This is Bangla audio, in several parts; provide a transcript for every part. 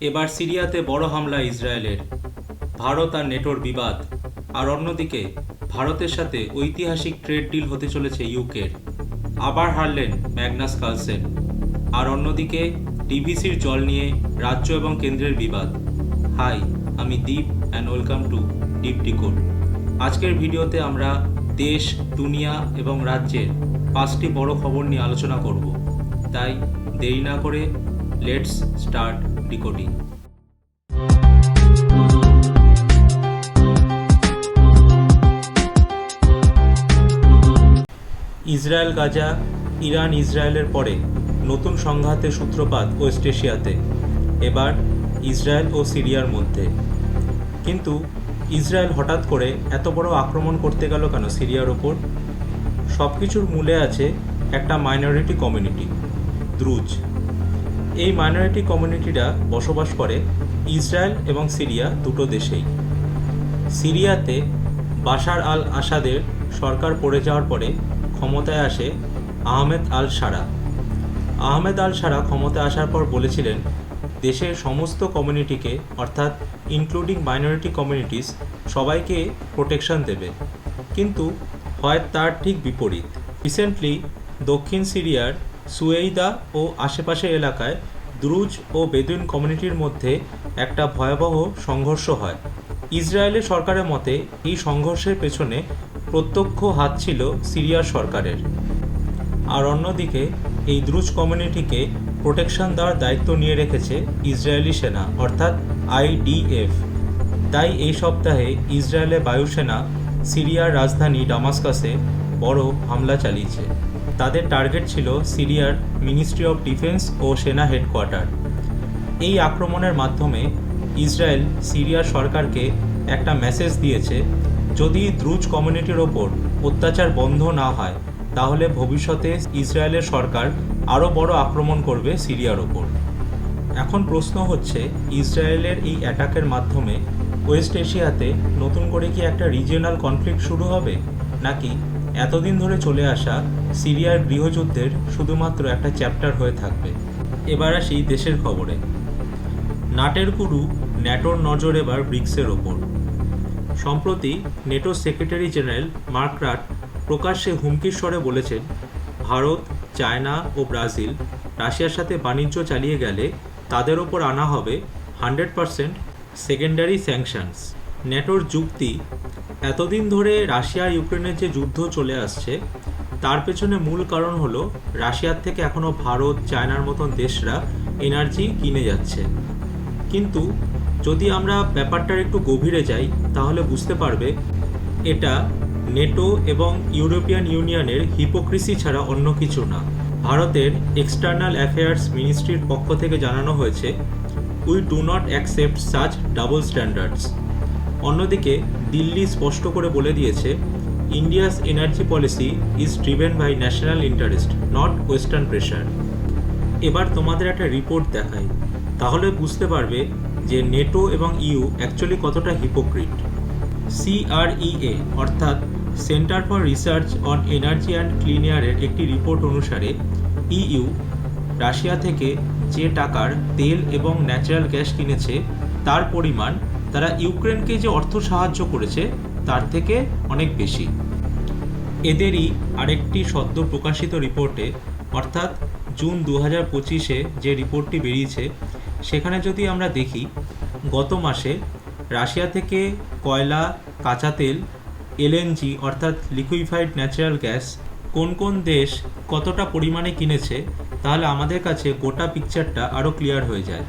এবার সিরিয়াতে বড় হামলা ইসরায়েলের। ভারত আর নেটোর বিবাদ। আর অন্যদিকে, ভারতের সাথে ঐতিহাসিক ট্রেড ডিল হতে চলেছে ইউকের। আবার হারলেন ম্যাগনাস কালসেন আর অন্যদিকে ডিভিসির জল নিয়ে রাজ্য এবং কেন্দ্রের বিবাদ। হাই, আমি Deep and welcome to deep decode. আজকের ভিডিওতে আমরা দেশ, দুনিয়া এবং রাজ্যের পাঁচটি বড় খবর নিয়ে আলোচনা করব। তাই দেরি না করে let's start decoding Israel, Gaza, Iran, ইসরায়েলের পরে নতুন সংঘাতের সূত্রপাত ওয়েস্ট এশিয়াতে এবার ইসরায়েল ও সিরিয়ার মধ্যে। কিন্তু ইসরায়েল হঠাৎ করে এত বড় আক্রমণ করতে গেল কেন সিরিয়ার ওপর? সব কিছুর মূলে আছে একটা মাইনরিটি কমিউনিটি দ্রুজ। এই মাইনরিটি কমিউনিটিরা বসবাস করে ইসরায়েল এবং সিরিয়া দুটো দেশেই। সিরিয়াতে বাশার আল আসাদের সরকার পড়ে যাওয়ার পরে ক্ষমতায় আসে আহমেদ আল সারা। আহমেদ আল সারা ক্ষমতায় আসার পর বলেছিলেন, দেশের সমস্ত কমিউনিটিকে অর্থাৎ ইনক্লুডিং মাইনরিটি কমিউনিটিস সবাইকে প্রোটেকশন দেবে। কিন্তু হয় তার ঠিক বিপরীত। রিসেন্টলি দক্ষিণ সিরিয়ার সুয়েইদা ও আশেপাশের এলাকায় দ্রুজ ও বেদুইন কমিউনিটির মধ্যে একটা ভয়াবহ সংঘর্ষ হয়। ইসরায়েলের সরকারের মতে, এই সংঘর্ষের পেছনে প্রত্যক্ষ হাত ছিল সিরিয়ার সরকারের। আর অন্যদিকে, এই দ্রুজ কমিউনিটিকে প্রোটেকশন দেওয়ার দায়িত্ব নিয়ে রেখেছে ইসরায়েলি সেনা, অর্থাৎ আইডিএফ তাই এই সপ্তাহে ইসরায়েলের বায়ুসেনা সিরিয়ার রাজধানী ডামাসকাসে বড় হামলা চালিয়েছে। তাদের টার্গেট ছিল সিরিয়ার মিনিস্ট্রি অফ ডিফেন্স ও সেনা হেডকোয়ার্টার এই আক্রমণের মাধ্যমে ইসরায়েল সিরিয়ার সরকারকে একটা মেসেজ দিয়েছে, যদি দ্রুজ কমিউনিটির ওপর অত্যাচার বন্ধ না হয়, তাহলে ভবিষ্যতে ইসরায়েলের সরকার আরও বড় আক্রমণ করবে সিরিয়ার ওপর। এখন প্রশ্ন হচ্ছে, ইসরায়েলের এই অ্যাটাকের মাধ্যমে ওয়েস্ট এশিয়াতে নতুন করে কি একটা রিজিওনাল কনফ্লিক্ট শুরু হবে? নাকি এতদিন ধরে চলে আসা সিরিয়ার গৃহযুদ্ধের শুধুমাত্র একটা চ্যাপ্টার হয়ে থাকবে। এবার আসি দেশের খবরে। নাটের গুরু ন্যাটোর নজর এবার ব্রিক্সের ওপর। সম্প্রতি নেটোর সেক্রেটারি জেনারেল মার্ক রাট প্রকাশ্যে হুমকির স্বরে বলেছেন, ভারত, চায়না ও ব্রাজিল রাশিয়ার সাথে বাণিজ্য চালিয়ে গেলে তাদের ওপর আনা হবে হান্ড্রেড পারসেন্ট সেকেন্ডারি স্যাংশনস নেটোর যুক্তি, এতদিন ধরে রাশিয়া ইউক্রেনের যে যুদ্ধ চলে আসছে, তার পেছনে মূল কারণ হলো রাশিয়ার থেকে এখনও ভারত, চায়নার মতন দেশরা এনার্জি কিনে যাচ্ছে। কিন্তু যদি আমরা ব্যাপারটার একটু গভীরে যাই, তাহলে বুঝতে পারবে এটা নেটো এবং ইউরোপিয়ান ইউনিয়নের হিপোক্রিসি ছাড়া অন্য কিছু না। ভারতের এক্সটার্নাল অ্যাফেয়ার্স মিনিস্ট্রির পক্ষ থেকে জানানো হয়েছে we do not accept such double standards অন্যদিকে দিল্লি স্পষ্ট করে বলে দিয়েছে, India's energy policy is driven by national interest, not western pressure. এবার তোমাদের একটা রিপোর্ট দেখাই, তাহলে বুঝতে পারবে যে নেটো এবং ইউ অ্যাকচুয়ালি কতটা হিপোক্রিট। সিআরইএ, অর্থাৎ centre for research on energy and clean এয়ারের একটি রিপোর্ট অনুসারে ইইউ রাশিয়া থেকে যে টাকার তেল এবং ন্যাচারাল গ্যাস কিনেছে, তার পরিমাণ তারা ইউক্রেনকে যে অর্থ সাহায্য করেছে, তার থেকে অনেক বেশি। এদেরই আরেকটি সদ্য প্রকাশিত রিপোর্টে, অর্থাৎ জুন দু হাজার পঁচিশে যে রিপোর্টটি বেরিয়েছে, সেখানে যদি আমরা দেখি, গত মাসে রাশিয়া থেকে কয়লা, কাঁচা তেল, এলএনজি, অর্থাৎ লিকুইফাইড ন্যাচারাল গ্যাস, কোন কোন দেশ কতটা পরিমাণে কিনেছে, তাহলে আমাদের কাছে গোটা পিকচারটা আরও ক্লিয়ার হয়ে যায়।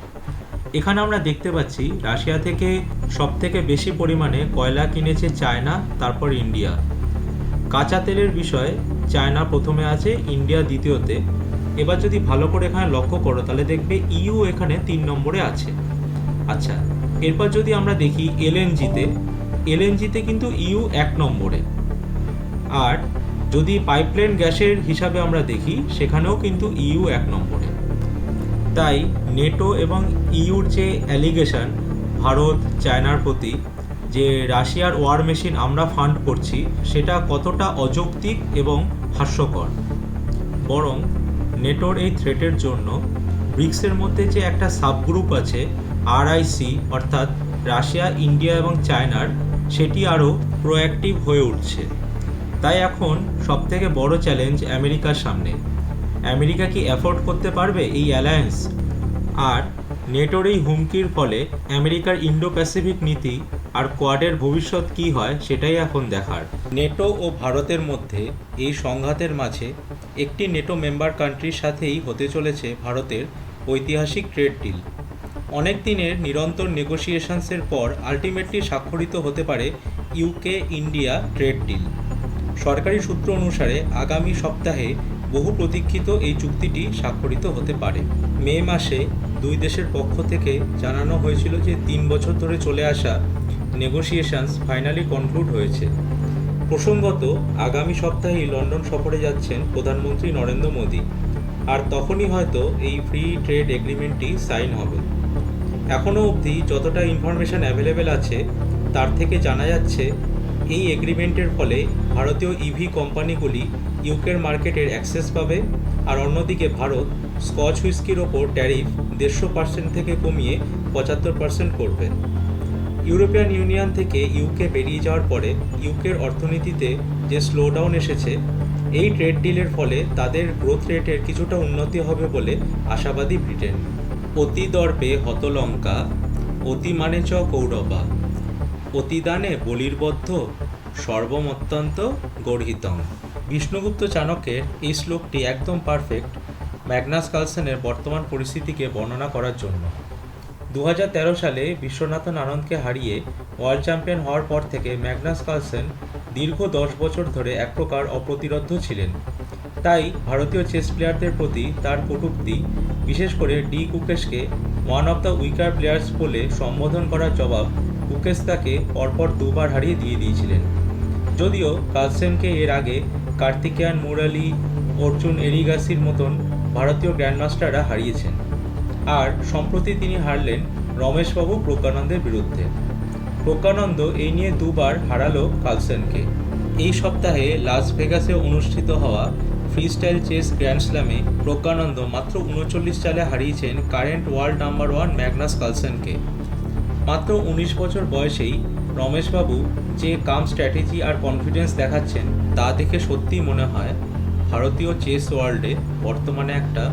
এখানে আমরা দেখতে পাচ্ছি রাশিয়া থেকে সব থেকে বেশি পরিমাণে কয়লা কিনেছে চায়না, তারপর ইন্ডিয়া। কাঁচা তেলের বিষয়ে চায়না প্রথমে আছে, ইন্ডিয়া দ্বিতীয়তে। এবার যদি ভালো করে এখানে লক্ষ্য করো, তাহলে দেখবে ইউ এখানে তিন নম্বরে আছে। আচ্ছা এরপর যদি আমরা দেখি এলএনজিতে এলএনজিতে কিন্তু ইউ এক নম্বরে। আর যদি পাইপলাইন গ্যাসের হিসাবে আমরা দেখি, সেখানেও কিন্তু ইউ এক নম্বরে। তাই নেটো এবং ইউর যে অ্যালিগেশন, ভারত, চায়নার প্রতি, যে রাশিয়ার ওয়ার মেশিন আমরা ফান্ড করছি, সেটা কতটা অযৌক্তিক এবং হাস্যকর? বরং নেটোর এই থ্রেটের জন্য ব্রিক্সের মধ্যে যে একটা সাবগ্রুপ আছে আরআইসি অর্থাৎ রাশিয়া, ইন্ডিয়া এবং চায়নার, সেটি আরও প্রোঅ্যাক্টিভ হয়ে উঠছে। তাই এখন সবথেকে বড় চ্যালেঞ্জ আমেরিকার সামনে। আমেরিকা কি অ্যাফোর্ড করতে পারবে এই অ্যালায়েন্স আর নেটোর এই হুমকির ফলে আমেরিকার ইন্ডো প্যাসিফিক নীতি আর কোয়াডের ভবিষ্যৎ কী হয় সেটাই এখন দেখার। নেটো ও ভারতের মধ্যে এই সংঘাতের মাঝে একটি নেটো মেম্বার কান্ট্রির সাথেই হতে চলেছে ভারতের ঐতিহাসিক ট্রেড ডিল অনেক দিনের নিরন্তর নেগোসিয়েশনসের পর আলটিমেটলি স্বাক্ষরিত হতে পারে ইউকে ইন্ডিয়া ট্রেড ডিল সরকারি সূত্র অনুসারে আগামী সপ্তাহে বহু প্রতীক্ষিত এই চুক্তিটি স্বাক্ষরিত হতে পারে। মে মাসে দুই দেশের পক্ষ থেকে জানানো হয়েছিল যে তিন বছর ধরে চলে আসা নেগোসিয়েশনস ফাইনালি কনক্লুড হয়েছে। প্রসঙ্গত, আগামী সপ্তাহেই লন্ডন সফরে যাচ্ছেন প্রধানমন্ত্রী নরেন্দ্র মোদী। আর তখনই হয়তো এই ফ্রি ট্রেড এগ্রিমেন্টটি সাইন হবে। এখনও অবধি যতটা ইনফরমেশন অ্যাভেলেবেল আছে, তার থেকে জানা যাচ্ছে, এই এগ্রিমেন্টের ফলে ভারতীয় ইভি কোম্পানিগুলি ইউকের মার্কেটের অ্যাক্সেস পাবে, আর অন্যদিকে ভারত স্কচ হুইস্কির ওপর ট্যারিফ দেড়শো পার্সেন্ট থেকে কমিয়ে পঁচাত্তর পার্সেন্ট করবে। ইউরোপিয়ান ইউনিয়ন থেকে ইউকে বেরিয়ে যাওয়ার পরে ইউকের অর্থনীতিতে যে স্লোডাউন এসেছে, এই ট্রেড ডিলের ফলে তাদের গ্রোথ রেটের কিছুটা উন্নতি হবে বলে আশাবাদী ব্রিটেন। অতি দর্পে হতলঙ্কা, অতি মানে চ কৌরবা অতিদানে বলির্বদ্ধ সর্বমত্যন্ত গর্হিতং। বিষ্ণুগুপ্ত চাণক্যের এই শ্লোকটি একদম পারফেক্ট ম্যাগনাস কালসেনের বর্তমান পরিস্থিতিকে বর্ণনা করার জন্য। দু হাজার তেরো সালে বিশ্বনাথন আনন্দকে হারিয়ে ওয়ার্ল্ড চ্যাম্পিয়ন হওয়ার পর থেকে ম্যাগনাস কালসেন দীর্ঘ দশ বছর ধরে এক প্রকার অপ্রতিরোধ্য ছিলেন। তাই ভারতীয় চেস প্লেয়ারদের প্রতি তার কটূক্তি, বিশেষ করে D কুকেশকে one of the weaker players বলে সম্বোধন করার জবাব কুকেশ তাকে পরপর দুবার হারিয়ে দিয়ে দিয়েছিলেন। যদিও কালসেনকে এর আগে কার্তিকেয়ান মুরালি অর্জুন এরিগাসির মতন ভারতীয় গ্র্যান্ডমাস্টাররা হারিয়েছেন। আর সম্প্রতি তিনি হারলেন রমেশবাবু প্রজ্ঞানন্দের বিরুদ্ধে। প্রজ্ঞানন্দ এই নিয়ে দুবার হারালো কালসেনকে। এই সপ্তাহে লাস ভেগাসে অনুষ্ঠিত হওয়া ফ্রিস্টাইল চেস গ্র্যান্ড স্ল্যামে প্রজ্ঞানন্দ মাত্র উনচল্লিশ চালে হারিয়েছেন current world number one Magnus কালসেনকে। মাত্র উনিশ বছর বয়সেই রমেশবাবু যে কাম স্ট্র্যাটেজি আর কনফিডেন্স দেখাচ্ছেন, তা দেখে সত্যিই মনে হয় ভারতীয় চেস ওয়ার্ল্ডে বর্তমানে একটা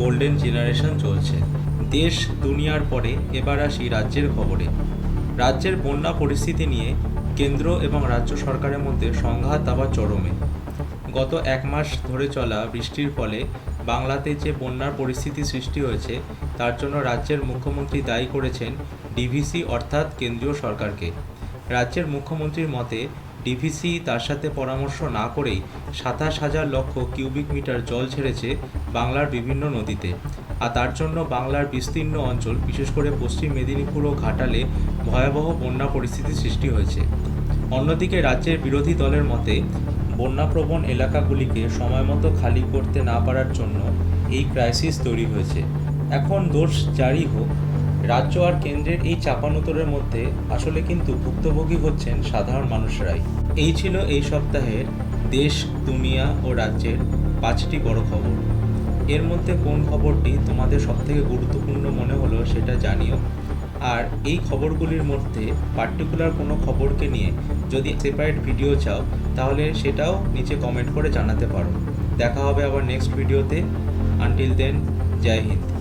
গোল্ডেন জেনারেশন চলছে। দেশ দুনিয়ার পরে এবার আসি রাজ্যের খবরে। রাজ্যের বন্যা পরিস্থিতি নিয়ে কেন্দ্র এবং রাজ্য সরকারের মধ্যে সংঘাত আবার চরমে। গত এক মাস ধরে চলা বৃষ্টির ফলে বাংলাতে যে বন্যার পরিস্থিতি সৃষ্টি হয়েছে, তার জন্য রাজ্যের মুখ্যমন্ত্রী দায়ী করেছেন ডিভিসি অর্থাৎ কেন্দ্রীয় সরকারকে। রাজ্যের মুখ্যমন্ত্রীর মতে, ডিভিসি তার সাথে পরামর্শ না করেই সাতাশ হাজার লক্ষ কিউবিক মিটার জল ছেড়েছে বাংলার বিভিন্ন নদীতে। আর তার জন্য বাংলার বিস্তীর্ণ অঞ্চল, বিশেষ করে পশ্চিম মেদিনীপুর ও ঘাটালে ভয়াবহ বন্যা পরিস্থিতি সৃষ্টি হয়েছে। অন্যদিকে রাজ্যের বিরোধী দলের মতে, বন্যাপ্রবণ এলাকাগুলিকে সময়মতো খালি করতে না পারার জন্য এই ক্রাইসিস তৈরি হয়েছে। এখন দোষ জারি হোক রাজ্য আর কেন্দ্রের এই চাপানোতরের মধ্যে আসলে কিন্তু ভুক্তভোগী হচ্ছেন সাধারণ মানুষরাই। এই ছিল এই সপ্তাহের দেশ, দুনিয়া ও রাজ্যের পাঁচটি বড় খবর। এর মধ্যে কোন খবরটি তোমাদের সবথেকে গুরুত্বপূর্ণ মনে হলো সেটা জানিও। আর এই খবরগুলির মধ্যে পার্টিকুলার কোনো খবরকে নিয়ে যদি সেপারেট ভিডিও চাও, তাহলে সেটাও নিচে কমেন্ট করে জানাতে পারো। দেখা হবে আবার নেক্সট ভিডিওতে আনটিল দেন জয় হিন্দ।